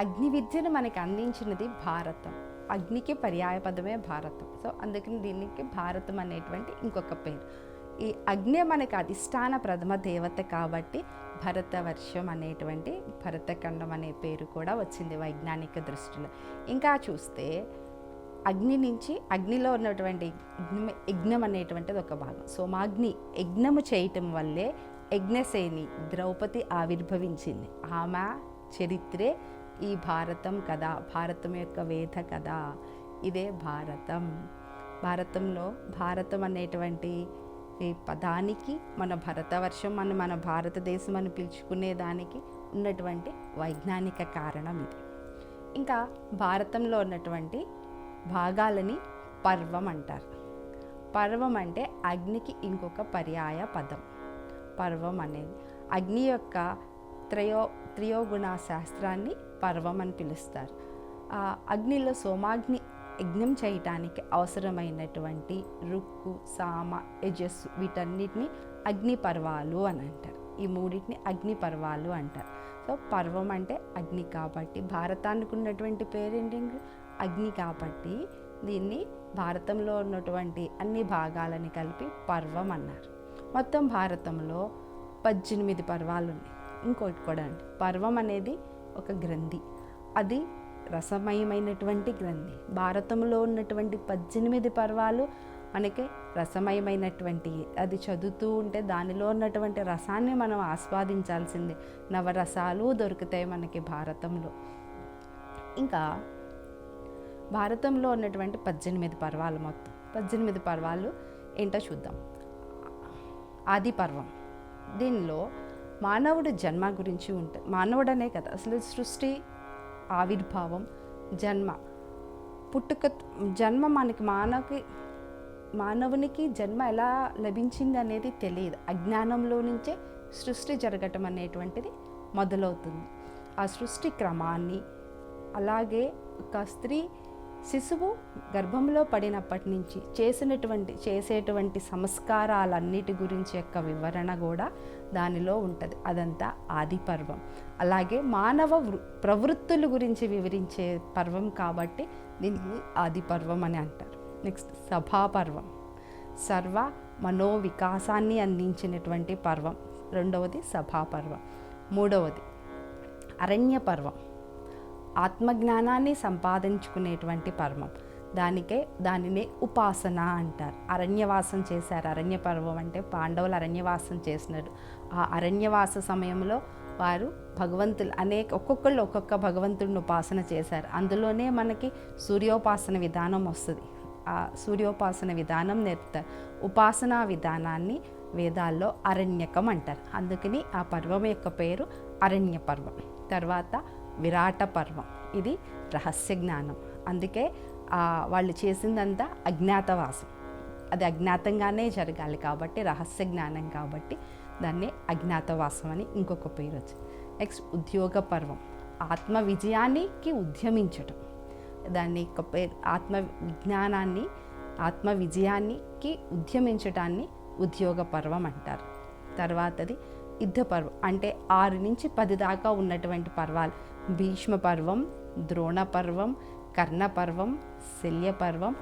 అగ్ని విద్యను మనకు అందించినది భారతం. అగ్నికి పర్యాయ పదమే భారతం. సో అందుకని దీనికి భారతం అనేటువంటి ఇంకొక పేరు. ఈ అగ్ని మనకు అధిష్టాన ప్రథమ దేవత కాబట్టి భరతవర్షం అనేటువంటి భరతఖండం అనే పేరు కూడా వచ్చింది వైజ్ఞానిక దృష్టిలో. ఇంకా చూస్తే అగ్ని నుంచి అగ్నిలో ఉన్నటువంటి యజ్ఞం యజ్ఞం అనేటువంటిది ఒక భాగం. సోమాగ్ని యజ్ఞము చేయటం వల్లే యజ్ఞసేని ద్రౌపది ఆవిర్భవించింది. ఆమె చరిత్రే ఈ భారతం కథ భారతం యొక్క వేద కథ. ఇదే భారతం. భారతంలో భారతం అనేటువంటి ఈ పదానికి మన భరతవర్షం అని మన భారతదేశం అని పిలుచుకునే దానికి ఉన్నటువంటి వైజ్ఞానిక కారణం ఇది. ఇంకా భారతంలో ఉన్నటువంటి భాగాలని పర్వం అంటారు. పర్వం అంటే అగ్నికి ఇంకొక పర్యాయ పదం. పర్వం అనేది అగ్ని యొక్క త్రయో త్రియోగుణ శాస్త్రాన్ని పర్వం అని పిలుస్తారు. అగ్నిలో సోమాగ్ని యజ్ఞం చేయటానికి అవసరమైనటువంటి రుక్కు సామ యజస్సు వీటన్నిటిని అగ్ని పర్వాలు అని అంటారు. ఈ మూడింటిని అగ్ని పర్వాలు అంటారు. సో పర్వం అంటే అగ్ని కాబట్టి భారతానికి ఉన్నటువంటి పేరేంటంటే అగ్ని కాబట్టి దీన్ని భారతంలో ఉన్నటువంటి అన్ని భాగాలని కలిపి పర్వం అన్నారు. మొత్తం భారతంలో పద్దెనిమిది పర్వాలు ఉన్నాయి ఇంకోటి కూడా అండి పర్వం అనేది ఒక గ్రంథి. అది రసమయమైనటువంటి గ్రంథి. భారతంలో ఉన్నటువంటి పద్దెనిమిది పర్వాలు మనకి రసమయమైనటువంటి అది చదువుతూ ఉంటే దానిలో ఉన్నటువంటి రసాన్ని మనం ఆస్వాదించాల్సిందే. నవరసాలు దొరుకుతాయి మనకి భారతంలో. ఇంకా భారతంలో ఉన్నటువంటి పద్దెనిమిది పర్వాలు మొత్తం. పద్దెనిమిది పర్వాలు ఏంటో చూద్దాం. ఆది పర్వం. దీనిలో మానవుడు జన్మ గురించి ఉంటుంది మానవుడనే కదా. అసలు సృష్టి ఆవిర్భావం జన్మ. పుట్టుక జన్మ మనకి మానవకి మానవునికి జన్మ ఎలా లభించింది అనేది తెలియదు. అజ్ఞానంలో నుంచే సృష్టి జరగటం అనేటువంటిది మొదలవుతుంది. ఆ సృష్టి క్రమాన్ని అలాగే ఒక స్త్రీ శిశువు గర్భంలో పడినప్పటి నుంచి చేసినటువంటి చేసేటువంటి సంస్కారాలన్నిటి గురించి యొక్క వివరణ కూడా దానిలో ఉంటుంది. అదంతా ఆది పర్వం. అలాగే మానవ వృ- ప్రవృత్తుల గురించి వివరించే పర్వం కాబట్టి దీన్ని ఆది పర్వం అని అంటారు. నెక్స్ట్ సభాపర్వం సర్వ మనోవికాసాన్ని అందించినటువంటి పర్వం. రెండవది సభాపర్వం మూడవది అరణ్య పర్వం. ఆత్మజ్ఞానాన్ని సంపాదించుకునేటువంటి పర్వం. దానికే దానినే ఉపాసన అంటారు. అరణ్యవాసం చేశారు. అరణ్య పర్వం అంటే పాండవులు అరణ్యవాసం చేసినారు. ఆ అరణ్యవాస సమయంలో వారు భగవంతులు అనేక ఒక్కొక్కళ్ళు ఒక్కొక్క భగవంతుడిని ఉపాసన చేశారు. అందులోనే మనకి సూర్యోపాసన విధానం వస్తుంది. ఆ సూర్యోపాసన విధానం నేర్పుతారు ఉపాసనా విధానాన్ని వేదాల్లో అరణ్యకం అంటారు. అందుకని ఆ పర్వం యొక్క పేరు అరణ్య పర్వం తర్వాత విరాట పర్వం. ఇది రహస్య జ్ఞానం. అందుకే వాళ్ళు చేసిందంతా అజ్ఞాతవాసం. అది అజ్ఞాతంగానే జరగాలి కాబట్టి రహస్య జ్ఞానం కాబట్టి దాన్ని అజ్ఞాతవాసం అని ఇంకొక పేరు వచ్చింది నెక్స్ట్ ఉద్యోగ పర్వం. ఆత్మ విజయానికి ఉద్యమించటం. దాన్ని ఒక పేరు ఆత్మ విజ్ఞానాన్ని ఆత్మ విజయానికి ఉద్యమించటాన్ని ఉద్యోగ పర్వం అంటారు. తర్వాతది యుద్ధ పర్వం అంటే ఆరు నుంచి పది దాకా ఉన్నటువంటి పర్వాలు. భీష్మ పర్వం ద్రోణ పర్వం కర్ణ పర్వం శల్య పర్వం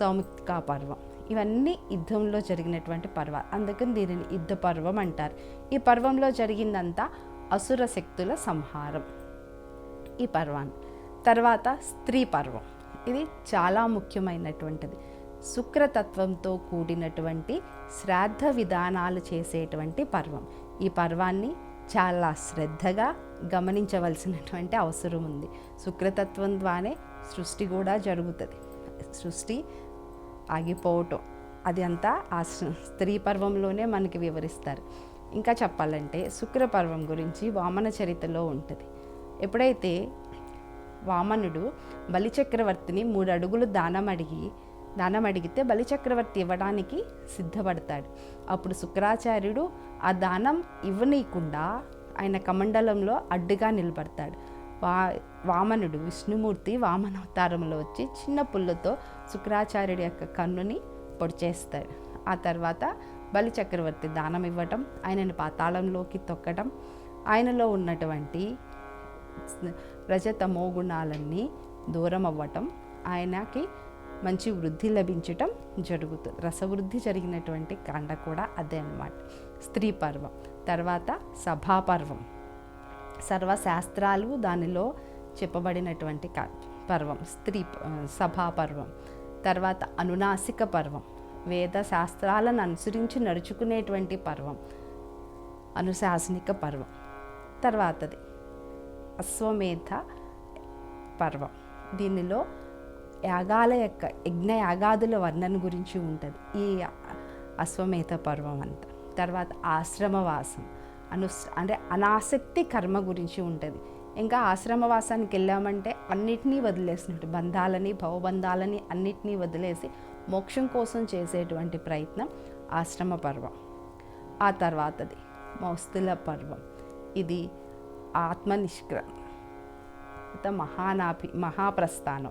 సౌమిత్కా పర్వం. ఇవన్నీ యుద్ధంలో జరిగినటువంటి పర్వాలు. అందుకని దీనిని యుద్ధ పర్వం అంటారు. ఈ పర్వంలో జరిగిందంతా అసుర శక్తుల సంహారం. ఈ పర్వాన్ని. తర్వాత స్త్రీ పర్వం. ఇది చాలా ముఖ్యమైనటువంటిది. శుక్రతత్వంతో కూడినటువంటి శ్రాద్ధ విధానాలు చేసేటువంటి పర్వం. ఈ పర్వాన్ని చాలా శ్రద్ధగా గమనించవలసినటువంటి అవసరం ఉంది. శుక్రతత్వం ద్వారానే సృష్టి కూడా జరుగుతుంది. సృష్టి ఆగిపోవటం అది అంతా ఆ స్త్రీ పర్వంలోనే మనకి వివరిస్తారు. ఇంకా చెప్పాలంటే శుక్రపర్వం గురించి వామన చరిత్రలో ఉంటుంది. ఎప్పుడైతే వామనుడు బలిచక్రవర్తిని మూడు అడుగులు దానం అడిగి దానం అడిగితే బలిచక్రవర్తి ఇవ్వడానికి సిద్ధపడతాడు. అప్పుడు శుక్రాచార్యుడు ఆ దానం ఇవ్వనీయకుండా ఆయన కమండలంలో అడ్డుగా నిలబడతాడు. వా వామనుడు విష్ణుమూర్తి వామనవతారంలో వచ్చి చిన్న పుల్లతో శుక్రాచార్యుడి యొక్క కన్నుని పొడిచేస్తాడు ఆ తర్వాత బలి చక్రవర్తి దానం ఇవ్వటం ఆయనని పాతాళంలోకి తొక్కటం ఆయనలో ఉన్నటువంటి రజతమో గుణాలన్నీ దూరం అవ్వటం ఆయనకి మంచి వృద్ధి లభించటం జరుగుతుంది రసవృద్ధి జరిగినటువంటి కాండ కూడా అదే అన్నమాట. స్త్రీ పర్వం తర్వాత సభాపర్వం సర్వశాస్త్రాలు దానిలో చెప్పబడినటువంటి కా- పర్వం స్త్రీ సభాపర్వం తర్వాత అనునాసిక పర్వం వేద శాస్త్రాలను అనుసరించి నడుచుకునేటువంటి పర్వం అనుశాసనిక పర్వం. తర్వాతది అశ్వమేధ పర్వం. దీనిలో యాగాల యొక్క యజ్ఞ యాగాదుల వర్ణన గురించి ఉంటుంది. ఈ అశ్వమేధ పర్వం అంతా. తర్వాత ఆశ్రమవాసం. అను అంటే అనాసక్తి కర్మ గురించి ఉంటుంది. ఇంకా ఆశ్రమవాసానికి వెళ్ళామంటే అన్నిటినీ వదిలేసినట్టు బంధాలని భవబంధాలని అన్నిటినీ వదిలేసి మోక్షం కోసం చేసేటువంటి ప్రయత్నం ఆశ్రమ పర్వం. ఆ తర్వాతది మౌస్తుల పర్వం. ఇది ఆత్మనిష్క్ర తర్వాత మహానాభి మహాప్రస్థానం.